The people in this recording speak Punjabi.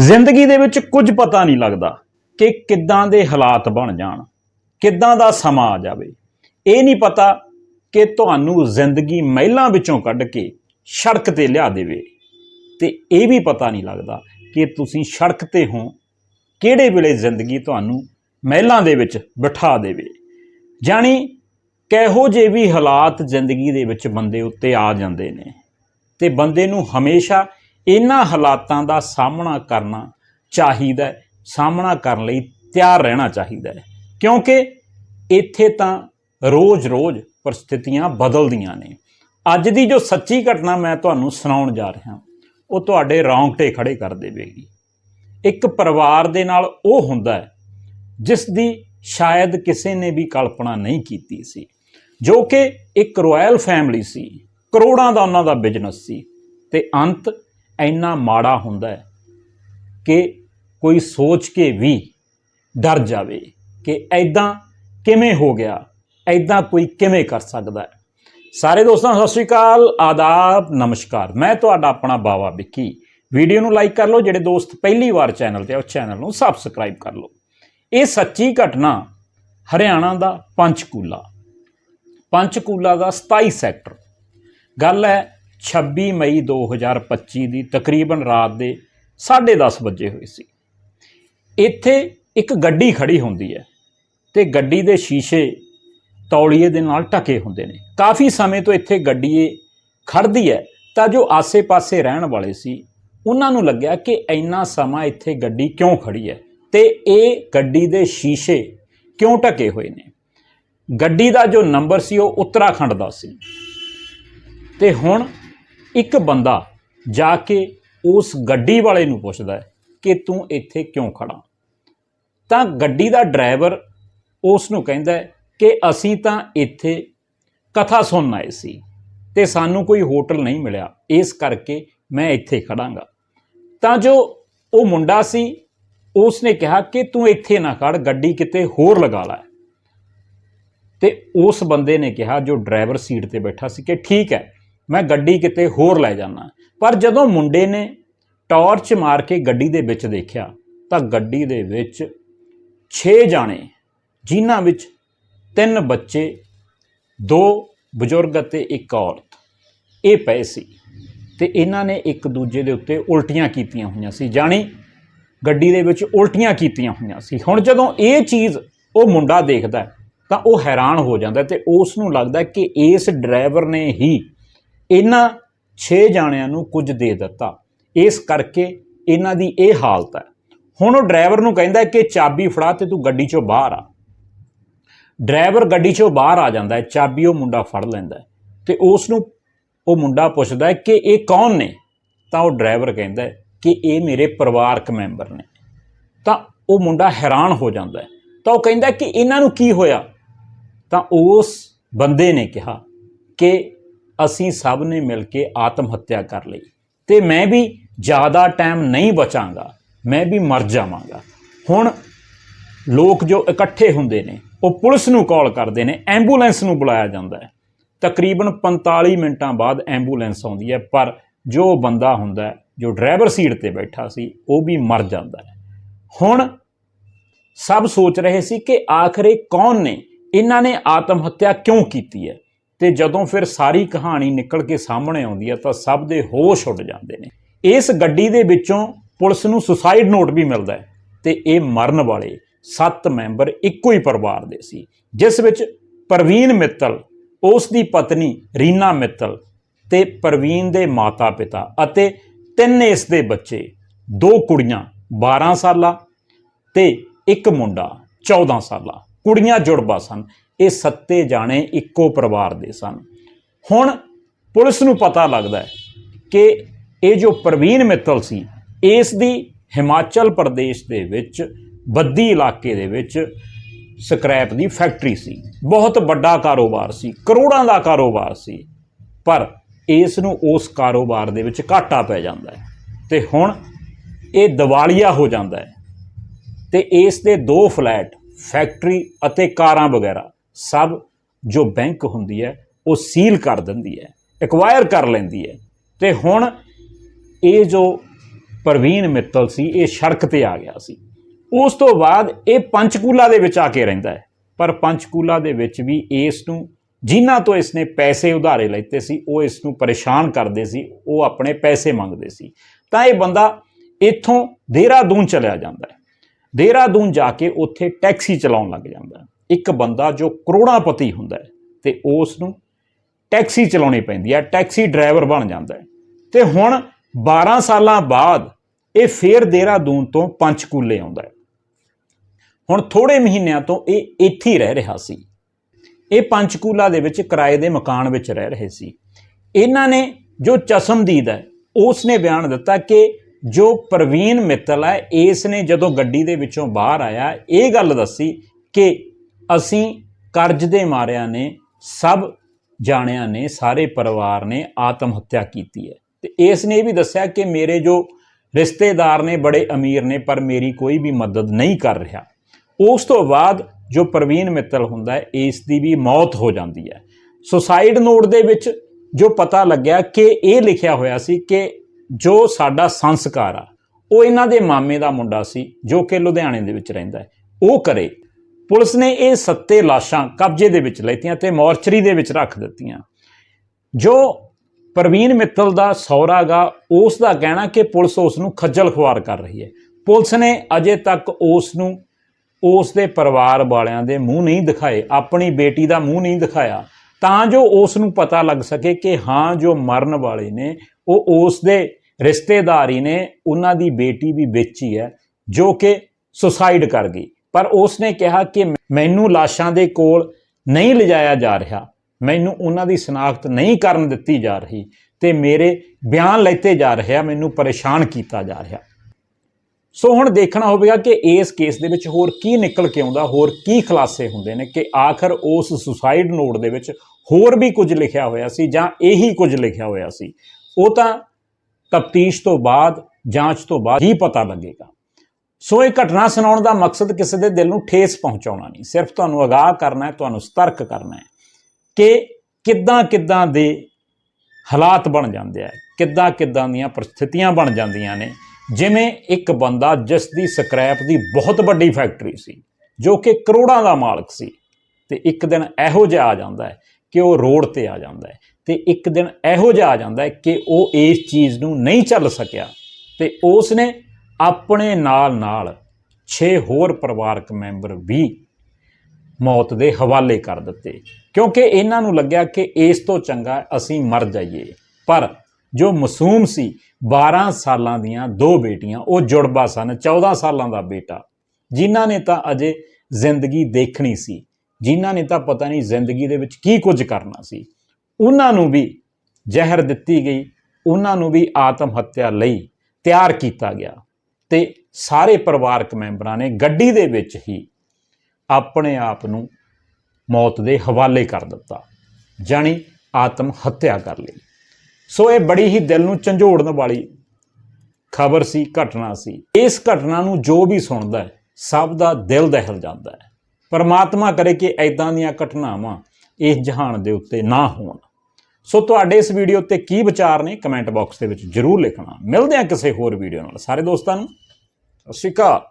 ਜ਼ਿੰਦਗੀ ਦੇ ਵਿੱਚ ਕੁਝ ਪਤਾ ਨਹੀਂ ਲੱਗਦਾ ਕਿ ਕਿੱਦਾਂ ਦੇ ਹਾਲਾਤ ਬਣ ਜਾਣ, ਕਿੱਦਾਂ ਦਾ ਸਮਾਂ ਆ ਜਾਵੇ। ਇਹ ਨਹੀਂ ਪਤਾ ਕਿ ਤੁਹਾਨੂੰ ਜ਼ਿੰਦਗੀ ਮਹਿਲਾਂ ਵਿੱਚੋਂ ਕੱਢ ਕੇ ਸੜਕ ਤੇ ਲਿਆ ਦੇਵੇ। ਤੇ ਇਹ ਵੀ ਪਤਾ ਨਹੀਂ ਲੱਗਦਾ ਕਿ ਤੁਸੀਂ ਸੜਕ ਤੇ ਹੋ ਕਿਹੜੇ ਵੇਲੇ ਜ਼ਿੰਦਗੀ ਤੁਹਾਨੂੰ ਮਹਿਲਾਂ ਦੇ ਵਿੱਚ ਬਿਠਾ ਦੇਵੇ। ਜਾਣੀ ਕਿਹੋ ਜਿਹੇ ਵੀ ਹਾਲਾਤ ਜ਼ਿੰਦਗੀ ਦੇ ਵਿੱਚ ਬੰਦੇ ਉੱਤੇ ਆ ਜਾਂਦੇ ਨੇ। ਤੇ ਬੰਦੇ ਨੂੰ ਹਮੇਸ਼ਾ ਇਹਨਾਂ ਹਾਲਾਤਾਂ ਦਾ ਸਾਹਮਣਾ ਕਰਨਾ ਚਾਹੀਦਾ ਹੈ, ਸਾਹਮਣਾ ਕਰਨ ਲਈ ਤਿਆਰ ਰਹਿਣਾ ਚਾਹੀਦਾ ਹੈ। ਕਿਉਂਕਿ ਇੱਥੇ ਤਾਂ ਰੋਜ਼-ਰੋਜ਼ ਪਰਿਸਥਿਤੀਆਂ ਬਦਲਦੀਆਂ ਨੇ। ਅੱਜ ਦੀ ਜੋ ਸੱਚੀ ਘਟਨਾ ਮੈਂ ਤੁਹਾਨੂੰ ਸੁਣਾਉਣ ਜਾ ਰਿਹਾ, ਉਹ ਤੁਹਾਡੇ ਰੌਂਗਟੇ ਖੜੇ ਕਰ ਦੇਵੇਗੀ। ਇੱਕ ਪਰਿਵਾਰ ਦੇ ਨਾਲ ਉਹ ਹੁੰਦਾ ਹੈ, ਜਿਸ ਦੀ ਸ਼ਾਇਦ ਕਿਸੇ ਨੇ ਵੀ ਕਲਪਨਾ ਨਹੀਂ ਕੀਤੀ ਸੀ, ਜੋ ਕਿ ਇੱਕ ਰਾਇਲ ਫੈਮਿਲੀ ਸੀ, ਕਰੋੜਾਂ ਦਾ ਉਹਨਾਂ ਦਾ ਬਿਜ਼ਨਸ ਸੀ, ਤੇ ਅੰਤ ਇੰਨਾ ਮਾੜਾ ਹੁੰਦਾ ਹੈ ਕਿ ਕੋਈ ਸੋਚ ਕੇ ਵੀ ਡਰ ਜਾਵੇ ਕਿ ਐਦਾਂ ਕਿਵੇਂ ਹੋ ਗਿਆ ਐਦਾਂ ਕੋਈ ਕਿਵੇਂ ਕਰ ਸਕਦਾ ਹੈ। ਸਾਰੇ ਦੋਸਤਾਂ, ਸਤਿ ਸ਼੍ਰੀ ਅਕਾਲ, ਆਦਾਬ, ਨਮਸਕਾਰ। ਮੈਂ ਤੁਹਾਡਾ ਆਪਣਾ ਬਾਵਾ ਵਿੱਕੀ। ਵੀਡੀਓ ਨੂੰ ਲਾਈਕ ਕਰ ਲਓ, ਜਿਹੜੇ ਦੋਸਤ ਪਹਿਲੀ ਵਾਰ ਚੈਨਲ ਤੇ ਆ, ਉਹ ਚੈਨਲ ਨੂੰ ਸਬਸਕ੍ਰਾਈਬ ਕਰ ਲਓ। ਇਹ ਸੱਚੀ ਘਟਨਾ ਹਰਿਆਣਾ ਦਾ ਪੰਚਕੂਲਾ। ਪੰਚਕੂਲਾ ਦਾ 27 ਸੈਕਟਰ। ਗੱਲ ਹੈ 26 ਮਈ 2025 ਦੀ ਤਕਰੀਬਨ ਰਾਤ ਦੇ 10:30 ਵਜੇ ਹੋਈ ਸੀ। ਇੱਥੇ ਇੱਕ ਗੱਡੀ ਖੜੀ ਹੁੰਦੀ ਹੈ ਤੇ ਗੱਡੀ ਦੇ ਸ਼ੀਸ਼ੇ ਤੌਲੀਏ ਦੇ ਨਾਲ ਢਕੇ ਹੁੰਦੇ ਨੇ। ਕਾਫੀ ਸਮੇਂ ਤੋਂ ਇੱਥੇ ਗੱਡੀ ਇਹ ਖੜਦੀ ਹੈ ਤਾਂ ਜੋ ਆਸੇ-ਪਾਸੇ ਰਹਿਣ ਵਾਲੇ ਸੀ, ਉਹਨਾਂ ਨੂੰ ਲੱਗਿਆ ਕਿ ਇੰਨਾ ਸਮਾਂ ਇੱਥੇ ਗੱਡੀ ਕਿਉਂ ਖੜੀ ਹੈ ਤੇ ਇਹ ਗੱਡੀ ਦੇ ਸ਼ੀਸ਼ੇ ਕਿਉਂ ਢਕੇ ਹੋਏ ਨੇ? ਗੱਡੀ ਦਾ ਜੋ ਨੰਬਰ ਸੀ ਉਹ ਉੱਤਰਾਖੰਡ ਦਾ ਸੀ। ਤੇ ਹੁਣ ਇੱਕ ਬੰਦਾ ਜਾ ਕੇ ਉਸ ਗੱਡੀ ਵਾਲੇ ਨੂੰ ਪੁੱਛਦਾ ਹੈ ਕਿ ਤੂੰ ਇੱਥੇ ਕਿਉਂ ਖੜਾ ਤਾਂ ਗੱਡੀ ਦਾ ਡਰਾਈਵਰ ਉਸ ਨੂੰ ਕਹਿੰਦਾ ਹੈ ਕਿ ਅਸੀਂ ਤਾਂ ਇੱਥੇ ਕਥਾ ਸੁਣਨ ਆਏ ਸੀ ਤੇ ਸਾਨੂੰ ਕੋਈ ਹੋਟਲ ਨਹੀਂ ਮਿਲਿਆ, ਇਸ ਕਰਕੇ ਮੈਂ ਇੱਥੇ ਖੜਾਂਗਾ ਤਾਂ ਜੋ ਉਹ ਮੁੰਡਾ ਸੀ ਉਸ ਨੇ ਕਿਹਾ ਕਿ ਤੂੰ ਇੱਥੇ ਨਾ ਖੜ ਗੱਡੀ ਕਿਤੇ ਹੋਰ ਲਗਾ ਲੈ। ਤੇ ਉਸ ਬੰਦੇ ਨੇ ਕਿਹਾ, ਜੋ ਡਰਾਈਵਰ ਸੀਟ ਤੇ ਬੈਠਾ ਸੀ ਕਿ ਠੀਕ ਹੈ ਮੈਂ ਗੱਡੀ ਕਿਤੇ ਹੋਰ ਲੈ ਜਾਣਾ ਪਰ ਜਦੋਂ ਮੁੰਡੇ ਨੇ ਟਾਰਚ ਮਾਰ ਕੇ ਗੱਡੀ ਦੇ ਵਿੱਚ ਦੇਖਿਆ, ਤਾਂ ਗੱਡੀ ਦੇ ਵਿੱਚ 6 ਜਾਣੇ, ਜਿਨ੍ਹਾਂ ਵਿੱਚ ਤਿੰਨ ਬੱਚੇ, ਦੋ ਬਜ਼ੁਰਗ ਅਤੇ ਇੱਕ ਔਰਤ, ਇਹ ਪਏ ਸੀ। ਤੇ ਇਹਨਾਂ ਨੇ ਇੱਕ ਦੂਜੇ ਦੇ ਉੱਤੇ ਉਲਟੀਆਂ ਕੀਤੀਆਂ ਹੋਈਆਂ ਸੀ, ਜਾਣੀ ਗੱਡੀ ਦੇ ਵਿੱਚ ਉਲਟੀਆਂ ਕੀਤੀਆਂ ਹੋਈਆਂ ਸੀ। ਹੁਣ ਜਦੋਂ ਇਹ ਚੀਜ਼ ਉਹ ਮੁੰਡਾ ਦੇਖਦਾ, ਤਾਂ ਉਹ ਹੈਰਾਨ ਹੋ ਜਾਂਦਾ ਹੈ ਤੇ ਉਸ ਨੂੰ ਲੱਗਦਾ ਕਿ ਇਸ ਡਰਾਈਵਰ ਨੇ ਹੀ ਇਹਨਾਂ 6 ਜਾਣਿਆਂ ਨੂੰ ਕੁਝ ਦੇ ਦਿੱਤਾ। ਇਸ ਕਰਕੇ ਇਹਨਾਂ ਦੀ ਇਹ ਹਾਲਤ ਹੈ। ਹੁਣ ਉਹ ਡਰਾਈਵਰ ਨੂੰ ਕਹਿੰਦਾ ਕਿ ਚਾਬੀ ਫੜਾ ਤੇ ਤੂੰ ਗੱਡੀ ਚੋਂ ਬਾਹਰ ਆ। ਡਰਾਈਵਰ ਗੱਡੀ ਚੋਂ ਬਾਹਰ ਆ ਜਾਂਦਾ ਹੈ, ਚਾਬੀ ਉਹ ਮੁੰਡਾ ਫੜ ਲੈਂਦਾ ਹੈ ਤੇ ਉਸ ਨੂੰ ਉਹ ਮੁੰਡਾ ਪੁੱਛਦਾ ਹੈ ਕਿ ਇਹ ਕੌਣ ਨੇ? ਤਾਂ ਉਹ ਡਰਾਈਵਰ ਕਹਿੰਦਾ ਹੈ ਕਿ ਇਹ ਮੇਰੇ ਪਰਿਵਾਰਕ ਮੈਂਬਰ ਨੇ। ਤਾਂ ਉਹ ਮੁੰਡਾ ਹੈਰਾਨ ਹੋ ਜਾਂਦਾ ਹੈ। ਤਾਂ ਉਹ ਕਹਿੰਦਾ ਕਿ ਇਹਨਾਂ ਨੂੰ ਕੀ ਹੋਇਆ? ਤਾਂ ਉਸ ਬੰਦੇ ਨੇ ਕਿਹਾ ਕਿ ਅਸੀਂ ਸਭ ਨੇ ਮਿਲ ਕੇ ਆਤਮ ਹੱਤਿਆ ਕਰ ਲਈ। ਤੇ ਮੈਂ ਵੀ ਜ਼ਿਆਦਾ ਟਾਈਮ ਨਹੀਂ ਬਚਾਂਗਾ, ਮੈਂ ਵੀ ਮਰ ਜਾਵਾਂਗਾ। ਹੁਣ ਲੋਕ ਜੋ ਇਕੱਠੇ ਹੁੰਦੇ ਨੇ, ਉਹ ਪੁਲਿਸ ਨੂੰ ਕਾਲ ਕਰਦੇ ਨੇ, ਐਂਬੂਲੈਂਸ ਨੂੰ ਬੁਲਾਇਆ ਜਾਂਦਾ ਹੈ। ਤਕਰੀਬਨ 45 ਮਿੰਟਾਂ ਬਾਅਦ ਐਂਬੂਲੈਂਸ ਆਉਂਦੀ ਹੈ, ਪਰ ਜੋ ਬੰਦਾ ਹੁੰਦਾ ਹੈ, ਜੋ ਡਰਾਈਵਰ ਸੀਟ ਤੇ ਬੈਠਾ ਸੀ, ਉਹ ਵੀ ਮਰ ਜਾਂਦਾ ਹੈ। ਹੁਣ ਸਭ ਸੋਚ ਰਹੇ ਸੀ ਕਿ ਆਖਰੇ ਕੌਣ ਨੇ? ਇਹਨਾਂ ਨੇ ਆਤਮ ਹੱਤਿਆ ਕਿਉਂ ਕੀਤੀ ਹੈ? ਤੇ ਜਦੋਂ ਫਿਰ ਸਾਰੀ ਕਹਾਣੀ ਨਿਕਲ ਕੇ ਸਾਹਮਣੇ ਆਉਂਦੀ ਹੈ ਤਾਂ ਸਭ ਦੇ ਹੋਸ਼ ਉੱਡ ਜਾਂਦੇ ਨੇ। ਇਸ ਗੱਡੀ ਦੇ ਵਿੱਚੋਂ ਪੁਲਿਸ ਨੂੰ ਸੁਸਾਈਡ ਨੋਟ ਵੀ ਮਿਲਦਾ ਹੈ ਤੇ ਇਹ ਮਰਨ ਵਾਲੇ 7 ਮੈਂਬਰ ਇੱਕੋ ਹੀ ਪਰਿਵਾਰ ਦੇ ਸੀ, ਜਿਸ ਵਿੱਚ ਪ੍ਰਵੀਨ ਮਿੱਤਲ, ਉਸ ਦੀ ਪਤਨੀ ਰੀਨਾ ਮਿੱਤਲ ਤੇ ਪ੍ਰਵੀਨ ਦੇ ਮਾਤਾ-ਪਿਤਾ ਅਤੇ ਤਿੰਨ ਇਸ ਦੇ ਬੱਚੇ, ਦੋ ਕੁੜੀਆਂ 12 ਸਾਲਾਂ ਤੇ ਇੱਕ ਮੁੰਡਾ 14 ਸਾਲਾਂ। ਕੁੜੀਆਂ ਜੁੜਵਾ ਸਨ। ਇਹ ਸੱਤੇ ਜਾਣੇ ਇੱਕੋ ਪਰਿਵਾਰ ਦੇ ਸਨ। ਹੁਣ ਪੁਲਿਸ ਨੂੰ ਪਤਾ ਲੱਗਦਾ ਹੈ ਕਿ ਇਹ ਜੋ ਪ੍ਰਵੀਨ ਮਿੱਤਲ ਸੀ, ਇਸ ਦੀ ਹਿਮਾਚਲ ਪ੍ਰਦੇਸ਼ ਦੇ ਵਿੱਚ, ਬੱਦੀ ਇਲਾਕੇ ਦੇ ਵਿੱਚ ਸਕ੍ਰੈਪ ਦੀ ਫੈਕਟਰੀ ਸੀ। ਬਹੁਤ ਵੱਡਾ ਕਾਰੋਬਾਰ ਸੀ, ਕਰੋੜਾਂ ਦਾ ਕਾਰੋਬਾਰ ਸੀ, ਪਰ ਇਸ ਨੂੰ ਉਸ ਕਾਰੋਬਾਰ ਦੇ ਵਿੱਚ ਘਾਟਾ ਪੈ ਜਾਂਦਾ ਹੈ ਤੇ ਹੁਣ ਇਹ ਦਿਵਾਲੀਆ ਹੋ ਜਾਂਦਾ ਹੈ ਤੇ ਇਸ ਦੇ ਦੋ ਫਲੈਟ, ਫੈਕਟਰੀ ਅਤੇ ਕਾਰਾਂ ਵਗੈਰਾ ਸਭ ਜੋ ਬੈਂਕ ਹੁੰਦੀ ਹੈ, ਉਹ ਸੀਲ ਕਰ ਦਿੰਦੀ ਹੈ ਐਕਵਾਇਰ ਕਰ ਲੈਂਦੀ ਹੈ। ਤੇ ਹੁਣ ਇਹ ਜੋ ਪ੍ਰਵੀਨ ਮਿੱਤਲ ਸੀ, ਇਹ ਸੜਕ ਤੇ ਆ ਗਿਆ ਸੀ। ਉਸ ਤੋਂ ਬਾਅਦ ਇਹ ਪੰਚਕੂਲਾ ਦੇ ਵਿੱਚ ਆ ਕੇ ਰਹਿੰਦਾ ਹੈ। ਪਰ ਪੰਚਕੂਲਾ ਦੇ ਵਿੱਚ ਵੀ ਇਸ ਨੂੰ, ਜਿਨ੍ਹਾਂ ਤੋਂ ਇਸ ਨੇ ਪੈਸੇ ਉਧਾਰੇ ਲੈਤੇ ਸੀ, ਉਹ ਇਸ ਨੂੰ ਪਰੇਸ਼ਾਨ ਕਰਦੇ ਸੀ, ਉਹ ਆਪਣੇ ਪੈਸੇ ਮੰਗਦੇ ਸੀ। ਤਾਂ ਇਹ ਬੰਦਾ ਇੱਥੋਂ ਦੇਹਰਾਦੂਨ ਚਲਿਆ ਜਾਂਦਾ ਹੈ। ਦੇਹਰਾਦੂਨ ਜਾ ਕੇ ਉੱਥੇ ਟੈਕਸੀ ਚਲਾਉਣ ਲੱਗ ਜਾਂਦਾ ਹੈ। ਇੱਕ ਬੰਦਾ ਜੋ ਕਰੋੜਾਪਤੀ ਹੁੰਦਾ ਹੈ ਤੇ ਉਸ ਨੂੰ ਟੈਕਸੀ ਚਲਾਉਣੀ ਪੈਂਦੀ ਹੈ, ਟੈਕਸੀ ਡਰਾਈਵਰ ਬਣ ਜਾਂਦਾ ਹੈ। ਤੇ ਹੁਣ 12 ਸਾਲਾਂ ਬਾਅਦ ਇਹ ਫੇਰ ਦੇਹਰਾਦੂਨ ਤੋਂ ਪੰਚਕੂਲੇ ਆਉਂਦਾ ਹੈ। ਹੁਣ ਥੋੜੇ ਮਹੀਨਿਆਂ ਤੋਂ ਇਹ ਇੱਥੇ ਹੀ ਰਹਿ ਰਿਹਾ ਸੀ। ਇਹ ਪੰਚਕੂਲਾ ਦੇ ਵਿੱਚ ਕਿਰਾਏ ਦੇ ਮਕਾਨ ਵਿੱਚ ਰਹਿ ਰਹੇ ਸੀ। ਇਹਨਾਂ ਨੇ ਜੋ ਚਸ਼ਮਦੀਦ ਹੈ ਉਸ ਨੇ ਬਿਆਨ ਦਿੱਤਾ ਕਿ ਜੋ ਪ੍ਰਵੀਨ ਮਿੱਤਲ ਹੈ, ਇਸ ਨੇ ਜਦੋਂ ਗੱਡੀ ਦੇ ਵਿੱਚੋਂ ਬਾਹਰ ਆਇਆ, ਇਹ ਗੱਲ ਦੱਸੀ ਕਿ ਅਸੀਂ ਕਰਜ਼ ਦੇ ਮਾਰਿਆਂ ਨੇ, ਸਭ ਜਾਣਿਆਂ ਨੇ, ਸਾਰੇ ਪਰਿਵਾਰ ਨੇ ਆਤਮ ਹੱਤਿਆ ਕੀਤੀ ਹੈ। ਤੇ ਇਸ ਨੇ ਇਹ ਵੀ ਦੱਸਿਆ ਕਿ ਮੇਰੇ ਜੋ ਰਿਸ਼ਤੇਦਾਰ ਨੇ, ਬੜੇ ਅਮੀਰ ਨੇ, ਪਰ ਮੇਰੀ ਕੋਈ ਵੀ ਮਦਦ ਨਹੀਂ ਕਰ ਰਿਹਾ। ਉਸ ਤੋਂ ਬਾਅਦ ਜੋ ਪ੍ਰਵੀਨ ਮਿੱਤਲ ਹੁੰਦਾ ਹੈ, ਇਸ ਦੀ ਵੀ ਮੌਤ ਹੋ ਜਾਂਦੀ ਹੈ। ਸੁਸਾਈਡ ਨੋਟ ਦੇ ਵਿੱਚ ਜੋ ਪਤਾ ਲੱਗਿਆ ਕਿ ਇਹ ਲਿਖਿਆ ਹੋਇਆ ਸੀ ਕਿ ਜੋ ਸਾਡਾ ਸੰਸਕਾਰ ਆ, ਉਹ ਇਹਨਾਂ ਦੇ ਮਾਮੇ ਦਾ ਮੁੰਡਾ ਸੀ, ਜੋ ਕਿ ਲੁਧਿਆਣੇ ਦੇ ਵਿੱਚ ਰਹਿੰਦਾ ਹੈ। ਉਹ ਕਰੇ। ਪੁਲਿਸ ਨੇ ਇਹ ਸੱਤੇ ਲਾਸ਼ਾਂ ਕਬਜ਼ੇ ਦੇ ਵਿੱਚ ਲੈਤੀਆਂ ਤੇ ਮੋਰਚਰੀ ਦੇ ਵਿੱਚ ਰੱਖ ਦਿੱਤੀਆਂ। ਜੋ ਪ੍ਰਵੀਨ ਮਿੱਤਲ ਦਾ ਸਹੁਰਾ ਗਾ, ਉਸ ਦਾ ਕਹਿਣਾ ਕਿ ਪੁਲਿਸ ਉਸ ਨੂੰ ਖੱਜਲ ਖੁਆਰ ਕਰ ਰਹੀ ਹੈ। ਪੁਲਿਸ ਨੇ ਅਜੇ ਤੱਕ ਉਸ ਨੂੰ, ਉਸ ਦੇ ਪਰਿਵਾਰ ਵਾਲਿਆਂ ਦੇ ਮੂੰਹ ਨਹੀਂ ਦਿਖਾਏ, ਆਪਣੀ ਬੇਟੀ ਦਾ ਮੂੰਹ ਨਹੀਂ ਦਿਖਾਇਆ। ਤਾਂ ਜੋ ਉਸ ਨੂੰ ਪਤਾ ਲੱਗ ਸਕੇ ਕਿ ਹਾਂ, ਜੋ ਮਰਨ ਵਾਲੇ ਨੇ, ਉਹ ਉਸ ਦੇ ਰਿਸ਼ਤੇਦਾਰੀ ਨੇ, ਉਹਨਾਂ ਦੀ ਬੇਟੀ ਵੀ ਵੇਚੀ ਹੈ, ਜੋ ਕਿ ਸੁਸਾਈਡ ਕਰ ਗਈ। ਪਰ ਉਸ ਨੇ ਕਿਹਾ ਕਿ ਮੈਨੂੰ ਲਾਸ਼ਾਂ ਦੇ ਕੋਲ ਨਹੀਂ ਲਿਜਾਇਆ ਜਾ ਰਿਹਾ। ਮੈਨੂੰ ਉਹਨਾਂ ਦੀ ਸ਼ਨਾਖਤ ਨਹੀਂ ਕਰਨ ਦਿੱਤੀ ਜਾ ਰਹੀ ਤੇ ਮੇਰੇ ਬਿਆਨ ਲੈਤੇ ਜਾ ਰਿਹਾ, ਮੈਨੂੰ ਪਰੇਸ਼ਾਨ ਕੀਤਾ ਜਾ ਰਿਹਾ। ਸੋ ਹੁਣ ਦੇਖਣਾ ਹੋਵੇਗਾ ਕਿ ਇਸ ਕੇਸ ਦੇ ਵਿੱਚ ਹੋਰ ਕੀ ਨਿਕਲ ਕੇ ਆਉਂਦਾ, ਹੋਰ ਕੀ ਖੁਲਾਸੇ ਹੁੰਦੇ ਨੇ ਕਿ ਆਖਰ ਉਸ ਸੁਸਾਈਡ ਨੋਟ ਦੇ ਵਿੱਚ ਹੋਰ ਵੀ ਕੁਝ ਲਿਖਿਆ ਹੋਇਆ ਸੀ ਜਾਂ ਇਹੀ ਕੁਝ ਲਿਖਿਆ ਹੋਇਆ ਸੀ। ਉਹ ਤਾਂ ਤਫਤੀਸ਼ ਤੋਂ ਬਾਅਦ, ਜਾਂਚ ਤੋਂ ਬਾਅਦ ਹੀ ਪਤਾ ਲੱਗੇਗਾ। ਸੋ ਇਹ ਘਟਨਾ ਸੁਣਾਉਣ ਦਾ ਮਕਸਦ ਕਿਸੇ ਦੇ ਦਿਲ ਨੂੰ ਠੇਸ ਪਹੁੰਚਾਉਣਾ ਨਹੀਂ। ਸਿਰਫ ਤੁਹਾਨੂੰ ਅਗਾਹ ਕਰਨਾ ਹੈ, ਤੁਹਾਨੂੰ ਸਤਰਕ ਕਰਨਾ ਹੈ ਕਿ ਕਿੱਦਾਂ ਕਿੱਦਾਂ ਦੇ ਹਾਲਾਤ ਬਣ ਜਾਂਦੇ ਆ ਕਿੱਦਾਂ ਕਿੱਦਾਂ ਦੀਆਂ ਪਰਿਸਥਿਤੀਆਂ ਬਣ ਜਾਂਦੀਆਂ ਨੇ। ਜਿਵੇਂ ਇੱਕ ਬੰਦਾ ਜਿਸ ਦੀ ਸਕ੍ਰੈਪ ਦੀ ਬਹੁਤ ਵੱਡੀ ਫੈਕਟਰੀ ਸੀ, ਜੋ ਕਿ ਕਰੋੜਾਂ ਦਾ ਮਾਲਕ ਸੀ, ਤੇ ਇੱਕ ਦਿਨ ਇਹੋ ਜਿਹਾ ਆ ਜਾਂਦਾ ਹੈ ਕਿ ਉਹ ਰੋਡ ਤੇ ਆ ਜਾਂਦਾ ਹੈ, ਤੇ ਇੱਕ ਦਿਨ ਇਹੋ ਜਿਹਾ ਆ ਜਾਂਦਾ ਹੈ ਕਿ ਉਹ ਇਸ ਚੀਜ਼ ਨੂੰ ਨਹੀਂ ਚੱਲ ਸਕਿਆ, ਤੇ ਉਸ ਨੇ ਆਪਣੇ ਨਾਲ ਨਾਲ 6 ਹੋਰ ਪਰਿਵਾਰਕ ਮੈਂਬਰ ਵੀ ਮੌਤ ਦੇ ਹਵਾਲੇ ਕਰ ਦਿੱਤੇ। ਕਿਉਂਕਿ ਇਹਨਾਂ ਨੂੰ ਲੱਗਿਆ ਕਿ ਇਸ ਤੋਂ ਚੰਗਾ ਅਸੀਂ ਮਰ ਜਾਈਏ। ਪਰ ਜੋ ਮਾਸੂਮ ਸੀ 12 ਸਾਲਾਂ ਦੀਆਂ ਦੋ ਬੇਟੀਆਂ, ਉਹ ਜੁੜਵਾ ਸਨ 14 ਸਾਲਾਂ ਦਾ ਬੇਟਾ। ਜਿਨ੍ਹਾਂ ਨੇ ਤਾਂ ਅਜੇ ਜ਼ਿੰਦਗੀ ਦੇਖਣੀ ਸੀ। ਜਿਨ੍ਹਾਂ ਨੇ ਤਾਂ ਪਤਾ ਨਹੀਂ ਜ਼ਿੰਦਗੀ ਦੇ ਵਿੱਚ ਕੀ ਕੁਝ ਕਰਨਾ ਸੀ। ਉਹਨਾਂ ਨੂੰ ਵੀ ਜ਼ਹਿਰ ਦਿੱਤੀ ਗਈ, ਉਹਨਾਂ ਨੂੰ ਵੀ ਆਤਮ ਹੱਤਿਆ ਲਈ ਤਿਆਰ ਕੀਤਾ ਗਿਆ। ਤੇ ਸਾਰੇ ਪਰਿਵਾਰਕ ਮੈਂਬਰਾਂ ਨੇ ਗੱਡੀ ਦੇ ਵਿੱਚ ਹੀ ਆਪਣੇ ਆਪ ਨੂੰ ਮੌਤ ਦੇ ਹਵਾਲੇ ਕਰ ਦਿੱਤਾ, ਜਾਣੀ ਆਤਮ ਹੱਤਿਆ ਕਰ ਲਈ। ਸੋ ਇਹ ਬੜੀ ਹੀ ਦਿਲ ਨੂੰ ਝੰਜੋੜਨ ਵਾਲੀ ਖਬਰ ਸੀ, ਘਟਨਾ ਸੀ। ਇਸ ਘਟਨਾ ਨੂੰ ਜੋ ਵੀ ਸੁਣਦਾ ਹੈ, ਸਭ ਦਾ ਦਿਲ ਦਹਿਲ ਜਾਂਦਾ ਹੈ। ਪਰਮਾਤਮਾ ਕਰੇ ਕਿ ਐਦਾਂ ਦੀਆਂ ਘਟਨਾਵਾਂ ਇਸ ਜਹਾਨ ਦੇ ਉੱਤੇ ਨਾ ਹੋਣ। ਸੋ ਤੁਹਾਡੇ ਇਸ ਵੀਡੀਓ ਤੇ ਕੀ ਵਿਚਾਰ ਨੇ, ਕਮੈਂਟ ਬਾਕਸ ਦੇ ਵਿੱਚ ਜਰੂਰ ਲਿਖਣਾ। ਮਿਲਦੇ ਹਾਂ ਕਿਸੇ ਹੋਰ ਵੀਡੀਓ ਨਾਲ। ਸਾਰੇ ਦੋਸਤਾਂ ਨੂੰ ਸਤਿ ਸ਼੍ਰੀ ਅਕਾਲ